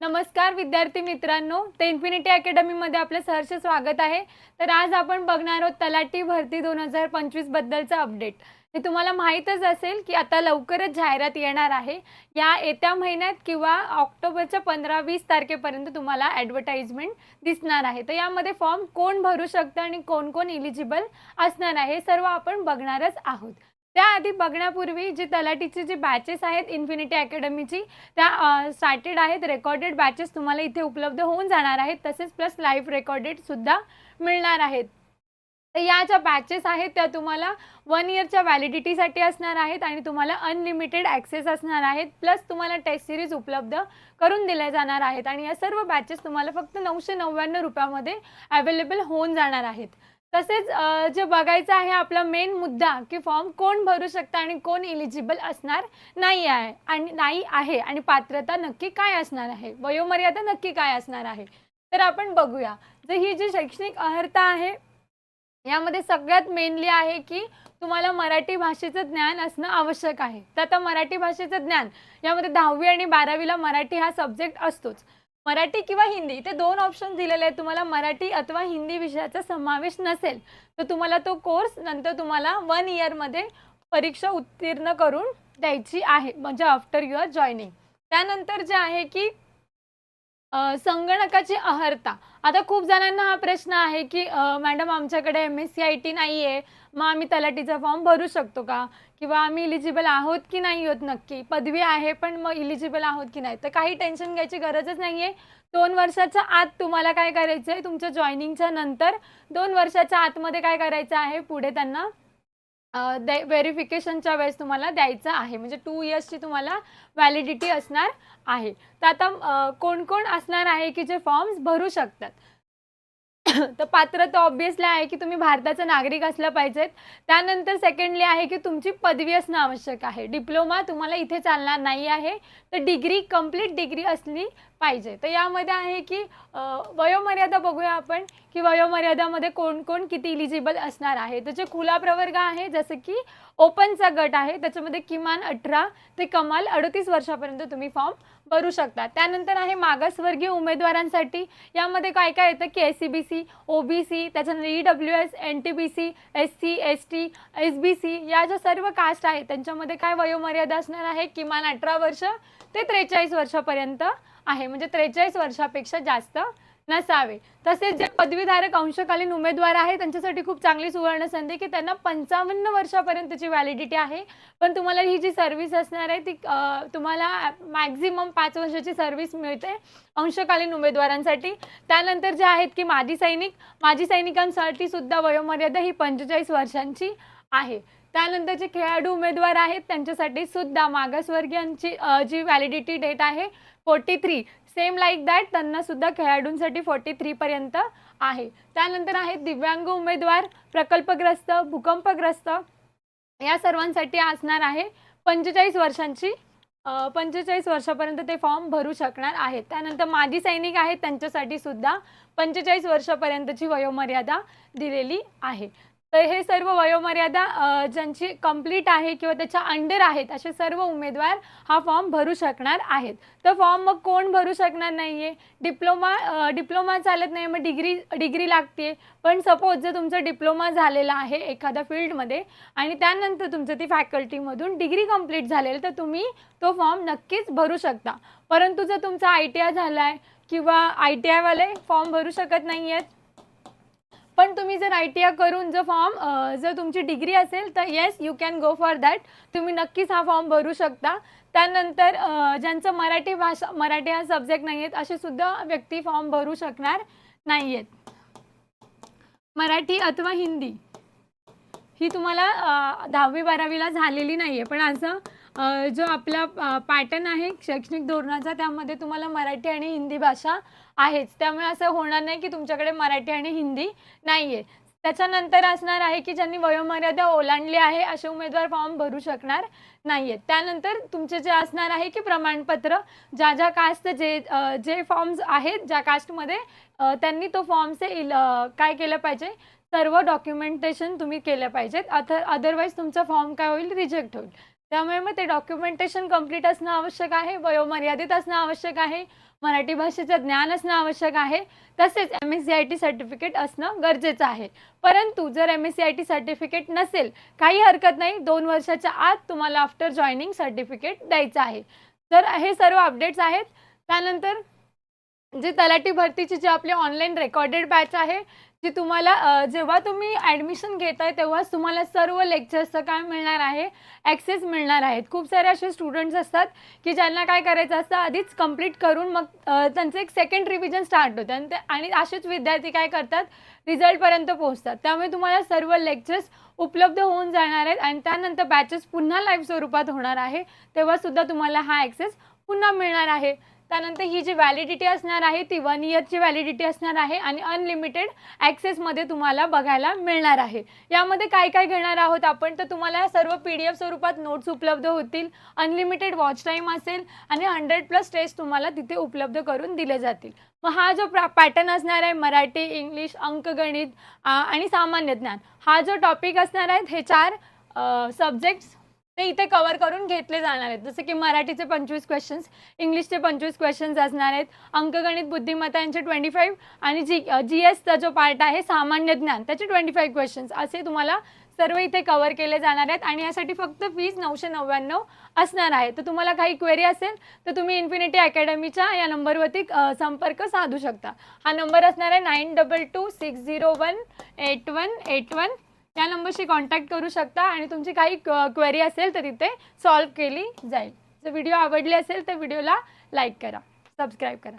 नमस्कार विद्यार्थी मित्रांनो ते इन्फिनिटी अकॅडमीमध्ये आपलं सहर्ष स्वागत आहे. तर आज आपण बघणार आहोत तलाठी भरती दोन हजार पंचवीस बद्दलचं अपडेट हे तुम्हाला माहीतच असेल की आता लवकरच जाहिरात येणार आहे. या येत्या महिन्यात किंवा ऑक्टोबरच्या पंधरा वीस तारखेपर्यंत तुम्हाला ॲडव्हर्टाईजमेंट दिसणार आहे. तर यामध्ये फॉर्म कोण भरू शकतं आणि कोण कोण इलिजिबल असणार आहे हे सर्व आपण बघणारच आहोत. त्याआधी बघण्यापूर्वी जी तलाठीची जी बॅचेस आहेत इन्फिनिटी अकॅडमीची त्या स्टार्टेड आहेत. रेकॉर्डेड बॅचेस तुम्हाला इथे उपलब्ध होऊन जाणार आहेत. तसेच प्लस लाईव्ह रेकॉर्डेडसुद्धा मिळणार आहेत. तर या ज्या बॅचेस आहेत त्या तुम्हाला वन इयरच्या व्हॅलिडिटीसाठी असणार आहेत आणि तुम्हाला अनलिमिटेड ॲक्सेस असणार आहेत. प्लस तुम्हाला टेस्ट सिरीज उपलब्ध करून दिल्या जाणार आहेत. आणि या सर्व बॅचेस तुम्हाला फक्त नऊशे नव्याण्णव रुपयामध्ये अवेलेबल होऊन जाणार आहेत. तसेच जे बघायचं आहे आपला मेन मुद्दा की फॉर्म कोण भरू शकतं आणि कोण इलिजिबल असणार नाही आहे आणि नाही आहे आणि पात्रता नक्की काय असणार आहे? वयोमर्यादा नक्की काय असणार आहे? तर आपण बघूया. तर ही जी शैक्षणिक अर्हता आहे यामध्ये सगळ्यात मेनली आहे की तुम्हाला मराठी भाषेचं ज्ञान असणं आवश्यक आहे. तर आता मराठी भाषेचं ज्ञान यामध्ये दहावी आणि बारावीला मराठी हा सब्जेक्ट असतोच. मराठी किंवा हिंदी इथे दोन ऑप्शन दिलेले आहेत तुम्हाला. मराठी अथवा हिंदी विषयाचा समावेश नसेल तर तुम्हाला तो कोर्स नंतर तुम्हाला वन इयरमध्ये परीक्षा उत्तीर्ण करून द्यायची आहे म्हणजे आफ्टर युअर जॉईनिंग त्यानंतर जे आहे की संगणकाची अहर्ता. आता खूप जणांना हा प्रश्न आहे की मॅडम आमच्याकडे M S C I T नाही आहे मग आम्ही तलाठीचा फॉर्म भरू शकतो का? किंवा आम्ही इलिजिबल आहोत की नाही आहोत नक्की? पदवी आहे पण मग इलिजिबल आहोत की नाही? तर काही टेन्शन घ्यायची गरजच नाही आहे दोन वर्षाच्या आत तुम्हाला काय करायचं आहे? तुमच्या जॉईनिंगच्या नंतर दोन वर्षाच्या आतमध्ये काय करायचं आहे? पुढे त्यांना दे व्हेरिफिकेशनच्या वेळेस तुम्हाला द्यायचं आहे. म्हणजे टू इयर्सची तुम्हाला व्हॅलिडिटी असणार आहे. तर आता कोण कोण असणार आहे की जे फॉर्म्स भरू शकतात? तर पात्रता ऑब्विसली आहे की तुम्ही भारताचा नागरिक असलं पाहिजेत. त्यानंतर सेकंडली आहे की तुमची पदवी असणं आवश्यक आहे. डिप्लोमा तुम्हाला इथे चालणार नाही आहे. तर डिग्री कंप्लीट डिग्री असली पाहिजे. तर यामध्ये आहे की वयोमर्यादा बघूया आपण की वयोमर्यादामध्ये कोण कोण किती इलिजिबल असणार आहे. तर जे खुला प्रवर्ग आहे जसं की ओपनचा गट आहे त्याच्यामध्ये किमान अठरा ते कमाल अडतीस वर्षापर्यंत तुम्ही फॉर्म भरू शकता. त्यानंतर आहे मागासवर्गीय उमेदवारांसाठी. यामध्ये काय काय येतं? की S C B C O B C त्याच्यानंतर E W S N T B C S C S T S B C या ज्या सर्व कास्ट आहेत त्यांच्यामध्ये काय वयोमर्यादा असणार आहे? किमान अठरा वर्ष ते त्रेचाळीस वर्षापर्यंत आहे. म्हणजे त्रेचाळीस वर्षापेक्षा जास्त नसावे. तसेच जे पदवीधारक अंशकालीन उमेदवार आहे त्यांच्यासाठी खूप चांगली सुवर्ण संधी की त्यांना पंचावन्न वर्षापर्यंतची व्हॅलिडिटी आहे. पण तुम्हाला ही जी सर्व्हिस असणार आहे ती तुम्हाला मॅक्झिमम पाच वर्षाची सर्व्हिस मिळते अंशकालीन उमेदवारांसाठी. त्यानंतर जे आहेत की माजी सैनिक माजी सैनिकांसाठी सुद्धा वयोमर्यादा ही पंचेचाळीस वर्षांची आहे. त्यानंतर जे खेळाडू उमेदवार आहेत. त्यांच्यासाठी सुद्धा मागासवर्गीयांची जी व्हॅलिडिटी डेट आहे forty three same like that त्यांना सुद्धा खेळाडूंसाठी फोर्टी थ्रीपर्यंत आहे. त्यानंतर आहेत दिव्यांग उमेदवार प्रकल्पग्रस्त भूकंपग्रस्त. या सर्वांसाठी असणार आहे पंचेचाळीस वर्षांची पंचेचाळीस वर्षापर्यंत ते फॉर्म भरू शकणार आहेत. त्यानंतर माजी सैनिक आहेत त्यांच्यासाठी सुद्धा पंचेचाळीस वर्षापर्यंतची वयोमर्यादा दिलेली आहे. तर हे सर्व वयोमर्यादा ज्यांची कंप्लीट आहे किंवा त्याच्या अंडर आहेत असे सर्व उमेदवार हा फॉर्म भरू शकणार आहेत. तर फॉर्म मग कोण भरू शकणार नाही आहे डिप्लोमा डिप्लोमा चालत नाही मग डिग्री डिग्री लागते पण सपोज जर तुमचा डिप्लोमा झालेला आहे एखाद्या फील्डमध्ये आणि त्यानंतर तुमचं ती फॅकल्टीमधून डिग्री कंप्लीट झालेलं तर तुम्ही तो फॉर्म नक्कीच भरू शकता. परंतु जर तुमचा आय टी आय झाला आहे किंवा आय टी आयवाले फॉर्म भरू शकत नाही आहेत पण तुम्ही जर आय टी आय करून जर फॉर्म जर तुमची डिग्री असेल तर yes you can go for that तुम्ही नक्कीच हा फॉर्म भरू शकता. त्यानंतर ज्यांचं मराठी भाषा मराठी हा सब्जेक्ट नाही आहेत असे सुद्धा व्यक्ती फॉर्म भरू शकणार नाही आहेत मराठी अथवा हिंदी ही तुम्हाला दहावी बारावीला झालेली नाही आहे पण असं जो आपला पॅटर्न आहे शैक्षणिक धोरणाचा त्यामध्ये तुम्हाला मराठी आणि हिंदी भाषा आहेच. त्यामुळे असं होणार नाही की तुमच्याकडे मराठी आणि हिंदी नाही आहे त्याच्यानंतर असणार आहे की ज्यांनी वयोमर्यादा ओलांडली आहे असे उमेदवार फॉर्म भरू शकणार नाही आहेत त्यानंतर तुमचे जे असणार आहे की प्रमाणपत्र ज्या ज्या कास्ट जे जे फॉर्म्स आहेत ज्या कास्टमध्ये त्यांनी तो फॉर्मचे इल काय केलं पाहिजे? सर्व डॉक्युमेंटेशन तुम्ही केलं पाहिजेत. अथ अदरवाईज तुमचा फॉर्म काय होईल? रिजेक्ट होईल. त्यामुळे मग ते डॉक्युमेंटेशन कंप्लीट असणं आवश्यक आहे वयोमर्यादित असणं आवश्यक आहे मराठी भाषेचं ज्ञान असणं आवश्यक आहे तसेच M S C I T certificate असणं गरजेचं आहे. परंतु जर M S C I T certificate नसेल काही हरकत नाही दोन वर्षाच्या आत तुम्हाला आफ्टर जॉईनिंग सर्टिफिकेट द्यायचं आहे. तर हे सर्व अपडेट्स आहेत. त्यानंतर जे तलाठी भरतीची जी आपली ऑनलाईन रेकॉर्डेड बॅच आहे की तुम्हाला जेव्हा तुम्ही ॲडमिशन घेताय तेव्हाच तुम्हाला सर्व लेक्चर्सचं काय मिळणार आहे? ॲक्सेस मिळणार आहेत. खूप सारे असे स्टुडंट्स असतात की ज्यांना काय करायचं असतं आधीच कंप्लीट करून मग त्यांचं एक सेकंड रिव्हिजन स्टार्ट होतं. आणि ते आणि असेच विद्यार्थी काय करतात? रिझल्टपर्यंत पोहोचतात. त्यामुळे तुम्हाला सर्व लेक्चर्स उपलब्ध होऊन जाणार आहेत आणि त्यानंतर बॅचेस पुन्हा लाईव्ह स्वरूपात होणार आहे. तेव्हासुद्धा तुम्हाला हा ॲक्सेस पुन्हा मिळणार आहे. त्यानंतर ही जी व्हॅलिडिटी असणार आहे ती वन इयरची व्हॅलिडिटी असणार आहे आणि अनलिमिटेड ॲक्सेसमध्ये तुम्हाला बघायला मिळणार आहे. यामध्ये काय काय घेणार आहोत आपण? तर तुम्हाला सर्व पी डी एफ स्वरूपात नोट्स उपलब्ध होतील अनलिमिटेड वॉच टाईम असेल आणि हंड्रेड प्लस टेस्ट तुम्हाला तिथे उपलब्ध करून दिले जातील. मग हा जो प्रा पॅटर्न असणार आहे मराठी इंग्लिश अंकगणित आणि सामान्य ज्ञान हा जो टॉपिक असणार आहे हे चार सब्जेक्ट्स ते इथे कवर करून घेतले जाणार आहेत. जसं की मराठीचे पंचवीस क्वेश्चन्स इंग्लिशचे पंचवीस क्वेश्चन्स असणार आहेत. अंकगणित बुद्धिमत्ता यांचे ट्वेंटी फाईव्ह आणि जी जी एसचा जो पार्ट आहे सामान्य ज्ञान त्याचे ट्वेंटी फाईव्ह क्वेश्चन्स असे तुम्हाला सर्व इथे कवर केले जाणार आहेत. आणि यासाठी फक्त फीज नऊशे नव्याण्णव असणार आहे. तर तुम्हाला काही क्वेरी असेल तर तुम्ही इन्फिनिटी अकॅडमीच्या या नंबरवरती संपर्क साधू शकता. हा नंबर असणार आहे nine double two six zero one eight one eight one या नंबरशी कॉन्टॅक्ट करू शकता आणि तुमची काही क्वेरी असेल तर तिथे सॉल्व केली जाईल. जर व्हिडिओ आवडली असेल तर व्हिडिओला लाईक करा सबस्क्राईब करा.